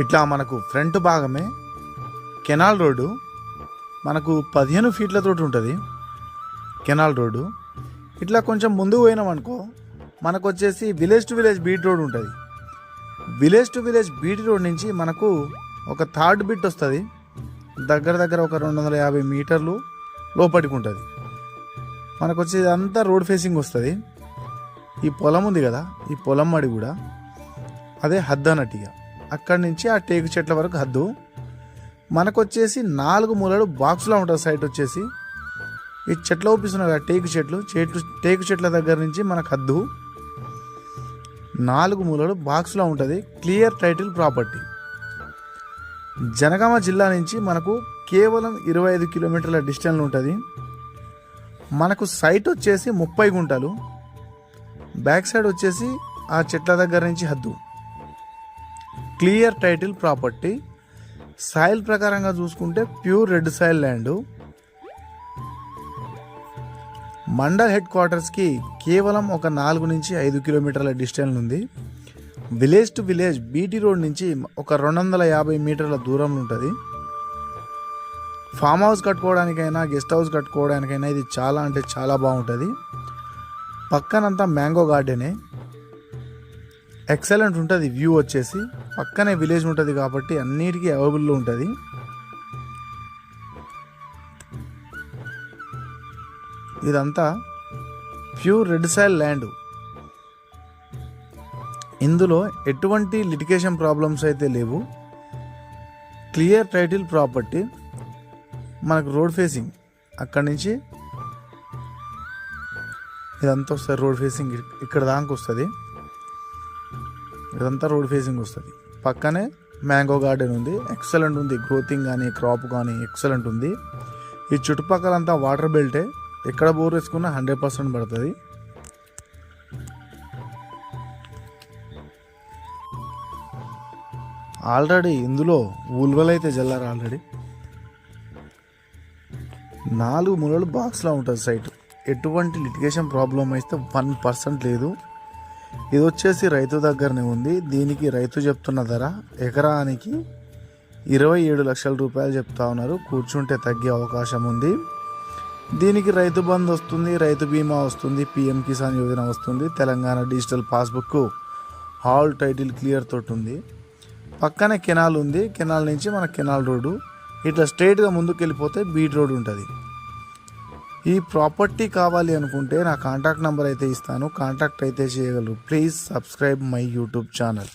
ఇట్లా మనకు ఫ్రంట్ భాగమే కెనాల్ రోడ్డు మనకు పదిహేను ఫీట్లతో ఉంటుంది కెనాల్ రోడ్డు. ఇట్లా కొంచెం ముందుకు పోయినాం అనుకో మనకు వచ్చేసి village to village BT road ఉంటుంది. Village to village BT road నుంచి మనకు ఒక థర్డ్ బిట్ వస్తుంది. దగ్గర దగ్గర ఒక రెండు వందల యాభై మీటర్లు లోపలికి ఉంటుంది. మనకు వచ్చేది అంతా రోడ్ ఫేసింగ్ వస్తుంది. ఈ పొలం ఉంది కదా ఈ పొలం మడి కూడా అదే హద్దు అక్కడి నుంచి ఆ టేకు చెట్ల వరకు హద్దు. మనకు వచ్చేసి నాలుగు మూలలు బాక్స్లో ఉంటుంది సైట్ వచ్చేసి. ఈ చెట్లు ఊపిస్తున్నాయి కదా టేకు చెట్లు. చెట్లు టేకు చెట్ల దగ్గర నుంచి మనకు హద్దు. నాలుగు మూలలు బాక్స్లో ఉంటుంది. Clear title property. జనగామ జిల్లా నుంచి మనకు కేవలం ఇరవై ఐదు కిలోమీటర్ల డిస్టెన్స్ ఉంటుంది. మనకు సైట్ వచ్చేసి ముప్పై గుంటలు. బ్యాక్ సైడ్ వచ్చేసి ఆ చెట్ల దగ్గర నుంచి హద్దు. Clear title property. సాయిల్ ప్రకారంగా చూసుకుంటే pure red soil land. Mandal head క్వార్టర్స్కి కేవలం ఒక నాలుగు నుంచి ఐదు కిలోమీటర్ల డిస్టెన్స్ ఉంది. Village to village BT road నుంచి ఒక రెండు వందల యాభై మీటర్ల దూరంలో ఉంటుంది. ఫామ్ హౌస్ కట్టుకోవడానికైనా గెస్ట్ హౌస్ కట్టుకోవడానికైనా ఇది చాలా అంటే చాలా బాగుంటుంది. పక్కనంతా మ్యాంగో గార్డెనే. ఎక్సలెంట్ ఉంటుంది వ్యూ వచ్చేసి. పక్కనే విలేజ్ ఉంటుంది కాబట్టి అన్నిటికీ అవైలబుల్లో ఉంటుంది. ఇదంతా ప్యూర్ రెడ్ సైల్ ల్యాండ్ ఇందులో ఎటువంటి లిటికేషన్ ప్రాబ్లమ్స్ అయితే లేవు. క్లియర్ టైటిల్ ప్రాపర్టీ మనకు రోడ్ ఫేసింగ్ అక్కడి నుంచి ఇదంతా వస్తుంది రోడ్ ఫేసింగ్ ఇక్కడ దాకా వస్తుంది. ఇదంతా రోడ్ ఫేసింగ్ వస్తుంది. పక్కనే మ్యాంగో గార్డెన్ ఉంది. ఎక్సలెంట్ ఉంది. గ్రోతింగ్ కానీ క్రాప్ కానీ ఎక్సలెంట్ ఉంది. ఈ చుట్టుపక్కలంతా వాటర్ బెల్టే. ఎక్కడ బోర్ వేసుకున్నా హండ్రెడ్ పర్సెంట్ పడుతుంది. ఆల్రెడీ ఇందులో ఉల్వలు అయితే జల్లారు ఆల్రెడీ. నాలుగు మూలలు బాక్స్లో ఉంటుంది సైట్. ఎటువంటి లిటిగేషన్ ప్రాబ్లం అయితే వన్ పర్సెంట్ లేదు. ఇది వచ్చేసి రైతు దగ్గరనే ఉంది. దీనికి రైతు చెప్తున్న ధర ఎకరానికి ఇరవై ఏడు లక్షల రూపాయలు చెప్తా ఉన్నారు. కూర్చుంటే తగ్గే అవకాశం ఉంది. దీనికి రైతు బంధు వస్తుంది రైతు బీమా వస్తుంది పిఎం కిసాన్ యోజన వస్తుంది. తెలంగాణ డిజిటల్ పాస్బుక్ హాల్ టైటిల్ క్లియర్ తోటి ఉంది. పక్కనే కెనాల్ ఉంది. కెనాల్ నుంచి మన కెనాల్ రోడ్డు. ఇట్లా స్ట్రైట్గా ముందుకు వెళ్ళిపోతే బీట్ రోడ్ ఉంటుంది. ఈ ప్రాపర్టీ కావాలి అనుకుంటే నా కాంటాక్ట్ నెంబర్ అయితే ఇస్తాను. కాంటాక్ట్ అయితే చేయగలరు. Please subscribe my YouTube channel.